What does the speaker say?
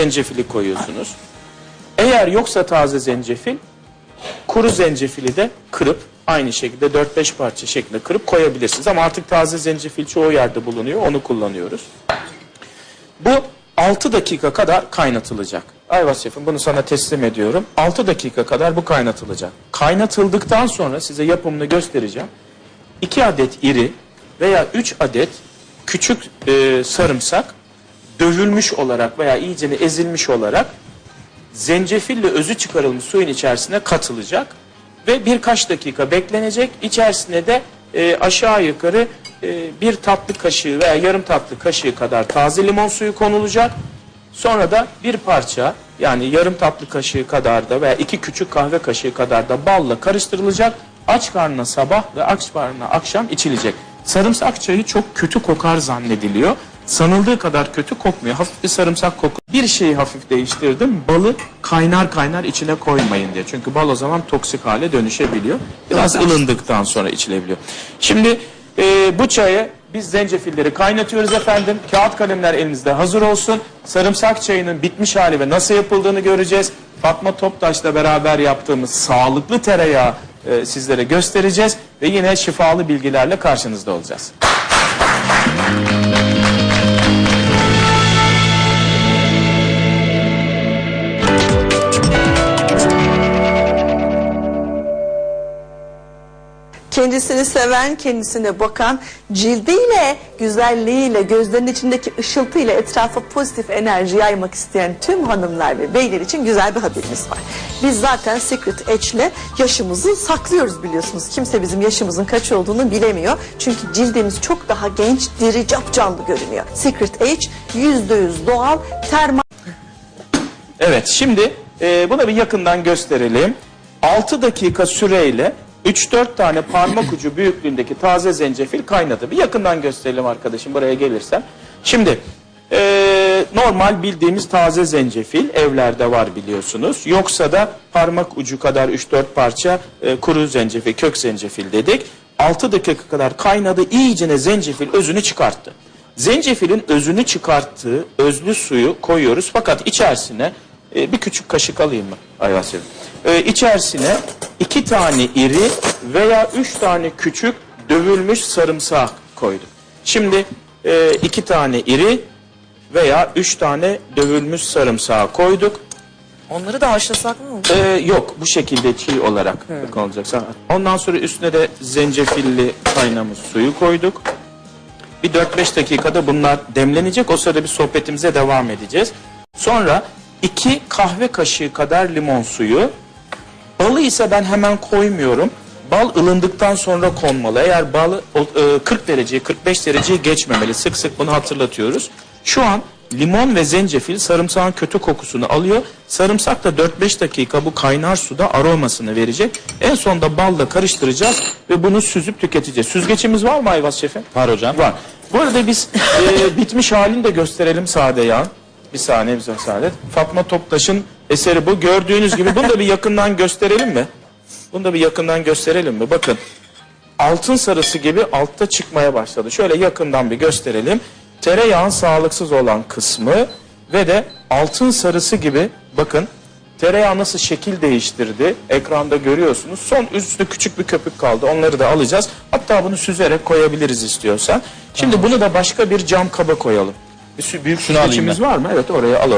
zencefili koyuyorsunuz. Eğer yoksa taze zencefil, kuru zencefili de kırıp aynı şekilde 4-5 parça şeklinde kırıp koyabilirsiniz. Ama artık taze zencefil çoğu yerde bulunuyor. Onu kullanıyoruz. Bu 6 dakika kadar kaynatılacak. Ayvaz şefim bunu sana teslim ediyorum. 6 dakika kadar bu kaynatılacak. Kaynatıldıktan sonra size yapımını göstereceğim. 2 adet iri veya 3 adet küçük e, sarımsak dövülmüş olarak veya iyicene ezilmiş olarak zencefille özü çıkarılmış suyun içerisine katılacak ve birkaç dakika beklenecek. İçerisine de e, aşağı yukarı e, bir tatlı kaşığı veya yarım tatlı kaşığı kadar taze limon suyu konulacak. Sonra da bir parça yani yarım tatlı kaşığı kadar da veya iki küçük kahve kaşığı kadar da balla karıştırılacak. Aç karnına sabah ve aç karnına akşam içilecek. Sarımsak çayı çok kötü kokar zannediliyor. Sanıldığı kadar kötü kokmuyor. Hafif bir sarımsak koku. Bir şeyi hafif değiştirdim. Balı kaynar kaynar içine koymayın diye. Çünkü bal o zaman toksik hale dönüşebiliyor. Biraz ılındıktan sonra içilebiliyor. Şimdi e, bu çaya biz zencefilleri kaynatıyoruz efendim. Kağıt kalemler elinizde hazır olsun. Sarımsak çayının bitmiş hali ve nasıl yapıldığını göreceğiz. Fatma Toptaş'la beraber yaptığımız sağlıklı tereyağı e, sizlere göstereceğiz. Ve yine şifalı bilgilerle karşınızda olacağız. Kendisini seven, kendisine bakan, cildiyle, güzelliğiyle, gözlerinin içindeki ışıltıyla etrafa pozitif enerji yaymak isteyen tüm hanımlar ve beyler için güzel bir haberimiz var. Biz zaten Secret Edge'le yaşımızı saklıyoruz biliyorsunuz. Kimse bizim yaşımızın kaç olduğunu bilemiyor. Çünkü cildimiz çok daha genç, diri, capcanlı görünüyor. Secret Edge %100 doğal, termal Evet şimdi e, buna bir yakından gösterelim. 6 dakika süreyle 3-4 tane parmak ucu büyüklüğündeki taze zencefil kaynadı. Bir yakından gösterelim arkadaşım buraya gelirsen. Şimdi e, normal bildiğimiz taze zencefil evlerde var biliyorsunuz. Yoksa da parmak ucu kadar 3-4 parça e, kuru zencefil, kök zencefil dedik. 6 dakika kadar kaynadı iyicene zencefil özünü çıkarttı. Zencefilin özünü çıkarttığı özlü suyu koyuyoruz fakat içerisine e, bir küçük kaşık alayım mı Şefim? E, içerisine iki tane iri veya üç tane küçük dövülmüş sarımsak koyduk. Şimdi e, iki tane iri veya üç tane dövülmüş sarımsağı koyduk. Onları da haşlasak mı? Ee, yok bu şekilde çiğ olarak olacak. Ondan sonra üstüne de zencefilli kaynamış suyu koyduk. Bir 4-5 dakikada bunlar demlenecek. O sırada bir sohbetimize devam edeceğiz. Sonra 2 kahve kaşığı kadar limon suyu. Balı ise ben hemen koymuyorum. Bal ılındıktan sonra konmalı. Eğer bal o, e, 40 dereceyi 45 dereceyi geçmemeli. Sık sık bunu hatırlatıyoruz. Şu an limon ve zencefil sarımsağın kötü kokusunu alıyor. Sarımsak da 4-5 dakika bu kaynar suda aromasını verecek. En sonunda balla karıştıracağız ve bunu süzüp tüketeceğiz. Süzgeçimiz var mı Ayvaz Şef'im? Var hocam. Var. Bu arada biz e, bitmiş halini de gösterelim sade yağ. Bir saniye bize saadet. Fatma Toptaş'ın eseri bu. Gördüğünüz gibi bunu da bir yakından gösterelim mi? Bunu da bir yakından gösterelim mi? Bakın. Altın sarısı gibi altta çıkmaya başladı. Şöyle yakından bir gösterelim. Tereyağın sağlıksız olan kısmı ve de altın sarısı gibi bakın tereyağı nasıl şekil değiştirdi ekranda görüyorsunuz. Son üstü küçük bir köpük kaldı. Onları da alacağız. Hatta bunu süzerek koyabiliriz istiyorsan. Şimdi bunu da başka bir cam kaba koyalım. Bir büyük süzgeçimiz var mı? Evet oraya alalım.